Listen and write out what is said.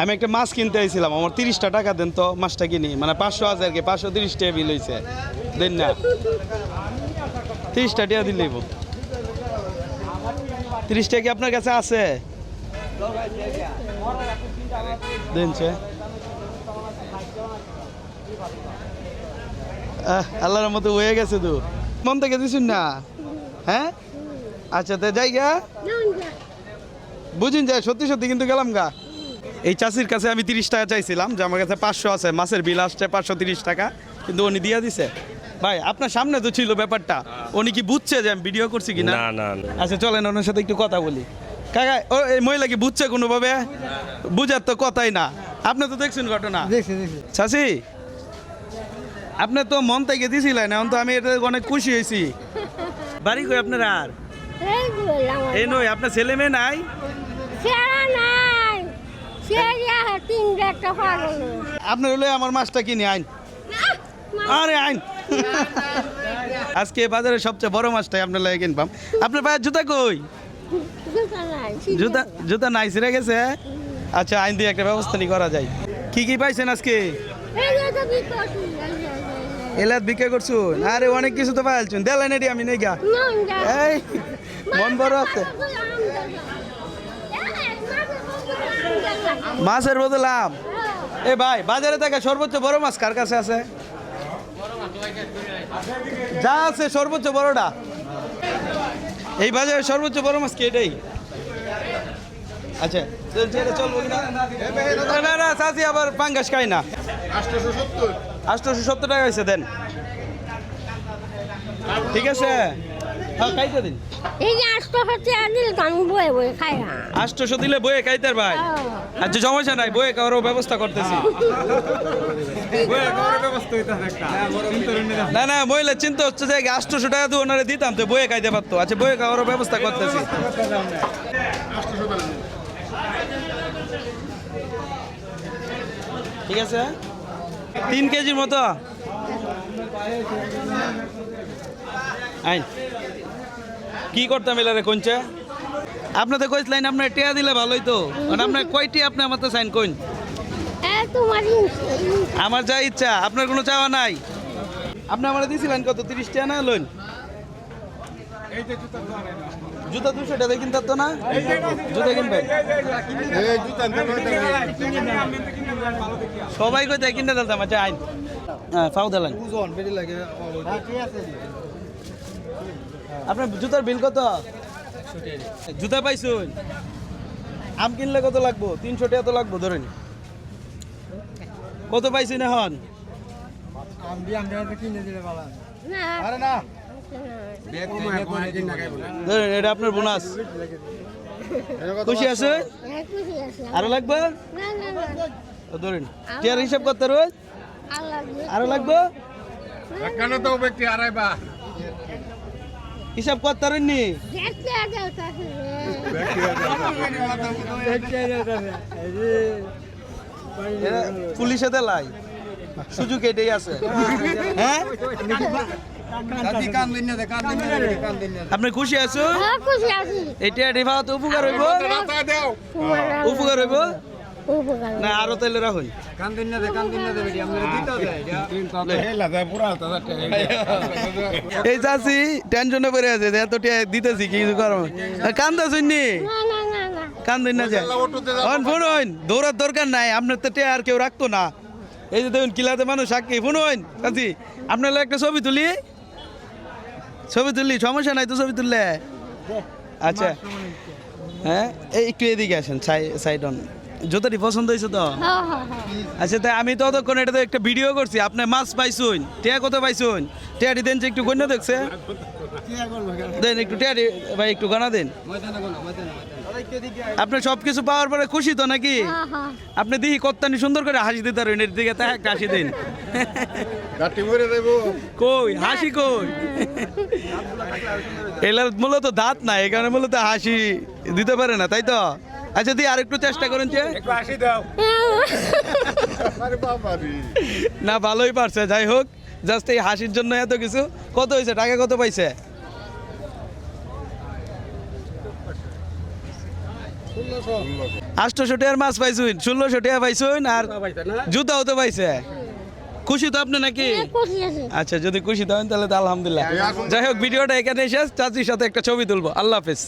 আমি একটা মাছ কিনতে আইছিলাম আমার তিরিশটা টাকা দেন তো মাছটা কিনি। মানে পাঁচশো হাজার কি পাঁচশো তিরিশ টাকা বিল হয়েছে দেন না। তিরিশটা টাকা দিলেই বল তিরিশ টাকা কি আপনার কাছে আছে? দেন আহ, আল্লাহর মতো হয়ে গেছে তো। মন থেকে দিছুন না? হ্যাঁ? আচ্ছা তো যাই গা। বুঝুন যায় সত্যি সত্যি কিন্তু গেলাম গা। এই চাষির কাছে আমি তিরিশ টাকা চাইছিলাম যে আমার কাছে পাঁচশো আছে মাছের বিল আসছে পাঁচশো তিরিশ টাকা কিন্তু উনি দিয়ে দিছে। ভাই আপনার সামনে তো ছিল ব্যাপারটা উনি কি বুঝছে যে আমি ভিডিও করছি কি না। আচ্ছা চলেন ওনার সাথে একটু কথা বলি। কাকা ও এই মহিলা কি বুঝছে কোনোভাবে? বুঝার তো কথাই না। আপনি তো দেখছেন ঘটনা? চাষি আপনি তো মন থেকে দিছিলেন এখন তো আমি এটা অনেক খুশি হয়েছি। বাড়ি কই আপনার আর? এই নই আপনার ছেলে মেয়ে নাই? একটা পাগল আপনার হলে আমার মাছটা কিনে আইন। আরে আইন। আজকে বাজারে সবচেয়ে বড় মাছটাই আপনার লাগে কিনবাম। আপনার পায়ের জুতা কই? জুতা নাই জুতা নাই ছিঁড়ে গেছে আচ্ছা আইন দিয়ে একটা ব্যবস্থা নি করা যায়। কি কি পাইছেন আজকে? এলাদ বিক্রি করছুন? আরে অনেক কিছু তো পাইলছুন দেলেন এটি আমি নেই গা। এই মন বড় আছে মাছের বদলাম এ ভাই বাজারে থাকা সর্বোচ্চ বড় মাছ কার কাছে আছে? যা আছে সর্বোচ্চ বড়টা। এই বাজারে সর্বোচ্চ বড় মাছ কি এটাই? আচ্ছা না, না আবার পাঙ্গাস না। সত্তর টাকা হয়েছে দেন। ঠিক আছে? এই যে আসতো হচ্ছে দিল আমি বয়ে বয়ে খাই না। আটশোশো দিলে বয়ে খাইতে ভাই। আচ্ছা সমস্যা নাই বয়ে খাওয়ারও ব্যবস্থা করতেছি। না। না মহিলা চিন্তা হচ্ছে যে টাকা দিয়ে ওনারে দিতাম তো বয়ে খাইতে পারতো। আচ্ছা বয়ে খাওয়ারও ব্যবস্থা করতেছি। ঠিক আছে? তিন কেজির মতো। আইন। কি করতাম এলারে কোনছে আপনাদের লাইন আপনার টিয়া দিলে ভালোই তো মানে আপনার কয়টি আপনি আমার তো সাইন কইন আমার যা ইচ্ছা আপনার কোনো চাওয়া নাই আপনি আমার দিয়েছিলেন কত তিরিশ টাকা না লোন জুতা দুশো টাকা কিনতে তো না জুতা কিনবেন সবাই কই তাই কিনতে দিতাম আচ্ছা আইন হ্যাঁ ফাউ দিলেন ওজন বেশি লাগে আপনার জুতার বিল কত? জুতা পাইছুন। আম কিনলে কত লাগবো? তিনশো টাকা তো লাগবো ধরেন। কত পাইছেন এখন? ধরেন এটা আপনার বোনাস। খুশি আছে? হ্যাঁ, খুশি আছে। আরও লাগবে? ধরেন টিয়ার হিসাব করতে রোজ আরও লাগবে? কেন তো ব্যক্তি হিসাব করতে পারেননি দেখতে যাইতাছে এরা পুলিশে লাই সুযোগ এটাই আছে। হ্যাঁ? না না না আপনি খুশি আছো? হ্যাঁ খুশি আছি। এটা উপকার হইব? উপকার হইব? উপকার না আরও তাইলে রাখুন কান না কান দিন না দেবে আমরা দিতে এই চাষি টেনশনে পড়ে আছে এত টিয়া দিতেছি কি কিছু করো কান্দা শুননি না না না না কান্দুন না যায় অন ফোন হইন দৌড়ার দরকার নাই আপনার তো টিয়া আর কেউ রাখতো না। এই যে দেখুন কিলাতে মানুষ সাক্ষী ফোন হইন চাষি আপনার একটা ছবি তুলি? ছবি তুললি সমস্যা নাই তো ছবি তুললে? আচ্ছা। হ্যাঁ এই একটু এদিকে আসেন সাইড অন জুতাটি পছন্দ হয়েছে তো? হ্যাঁ হ্যাঁ হ্যাঁ। আচ্ছা তাই আমি ততক্ষণ এটা তো একটা ভিডিও করছি। আপনি মাছ পাইছুন টিয়া কত পাইছুন? টিয়াটি দেন যে একটু গণ্য দেখছে। দেন একটু টিয়াটি ভাই একটু গণা দেন। আপনি সব কিছু পাওয়ার পরে খুশি তো নাকি? হ্যাঁ হ্যাঁ। আপনি দেখি কত্তানি সুন্দর করে হাসি দিতে পারেন এর দিকে তাই একটা হাসি দিন। কই হাসি কই? এলার মূলত দাঁত নাই এখানে মূলত হাসি দিতে পারে না তাই তো? আচ্ছা দি আরেকটু চেষ্টা করুন যে একটু আসি দাও। আরে বাবা রে না ভালোই পারছে যাই হোক জাস্ট এই হাসির জন্য এত কিছু। কত হয়েছে? টাকা কত পাইছে? আটশোশো টাকার মাছ পাইছুন ষোলোশো টাকা পাইছুন আর জুতাও তো পাইছে। খুশি তো আপনি নাকি? আছি। আচ্ছা যদি খুশি থাকেন তাহলে তো আলহামদুলিল্লাহ। যাই হোক ভিডিওটা এখানে শেষ। চাচির সাথে একটা ছবি তুলবো। আল্লাহ হাফেজ।